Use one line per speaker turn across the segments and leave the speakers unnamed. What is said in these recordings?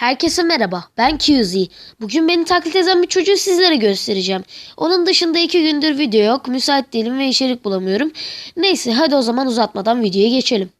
Herkese merhaba, ben QZ. Bugün beni taklit eden bir çocuğu sizlere göstereceğim. Onun dışında iki gündür video yok, müsait değilim ve içerik bulamıyorum. Neyse hadi o zaman uzatmadan videoya geçelim.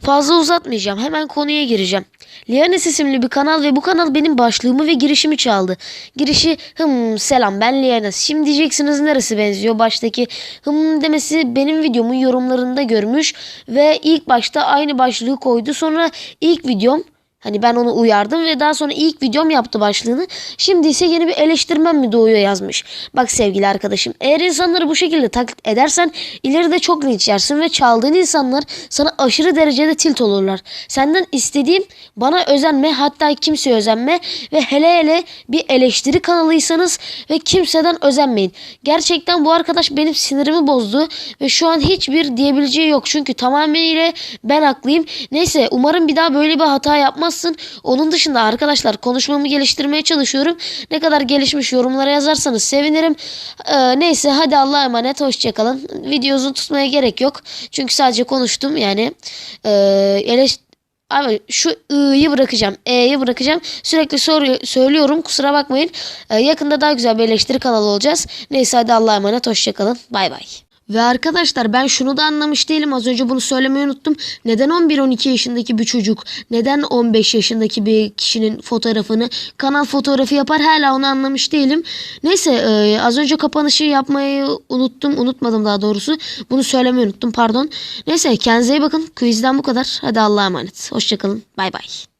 Fazla uzatmayacağım, hemen konuya gireceğim. Lianes isimli bir kanal ve bu kanal benim başlığımı ve girişimi çaldı. Girişi hım selam ben Lianes. Şimdi diyeceksiniz neresi benziyor? Baştaki hım demesi benim videomun yorumlarında görmüş ve ilk başta aynı başlığı koydu. Sonra ilk videom Hani ben onu uyardım ve daha sonra ilk videom yaptı başlığını. Şimdi ise yeni bir eleştirmen mi doğuyor yazmış. Bak sevgili arkadaşım eğer insanları bu şekilde taklit edersen ileride çok linç yersin ve çaldığın insanlar sana aşırı derecede tilt olurlar. Senden istediğim bana özenme hatta kimseye özenme ve hele hele bir eleştiri kanalıysanız ve kimseden özenmeyin. Gerçekten bu arkadaş benim sinirimi bozdu ve şu an hiçbir diyebileceği yok. Çünkü tamamıyla ben haklıyım. Neyse umarım bir daha böyle bir hata yapmazsın. Onun dışında arkadaşlar konuşmamı geliştirmeye çalışıyorum. Ne kadar gelişmiş yorumlara yazarsanız sevinirim. Ee, neyse hadi Allah'a emanet hoşçakalın. Video tutmaya gerek yok. Çünkü sadece konuştum yani. Ee, eleş Abi şu ı'yı bırakacağım. E'yi bırakacağım. Sürekli soruyor, söylüyorum. Kusura bakmayın. Ee, yakında daha güzel bir eleştiri kanalı olacağız. Neyse hadi Allah'a emanet. Hoşçakalın. Bay bay. Ve arkadaşlar ben şunu da anlamış değilim. Az önce bunu söylemeyi unuttum. Neden 11-12 yaşındaki bir çocuk, neden 15 yaşındaki bir kişinin fotoğrafını kanal fotoğrafı yapar hala onu anlamış değilim. Neyse e, az önce kapanışı yapmayı unuttum. Unutmadım daha doğrusu. Bunu söylemeyi unuttum pardon. Neyse kendinize iyi bakın. Quizden bu kadar. Hadi Allah'a emanet. Hoşçakalın. Bay bay.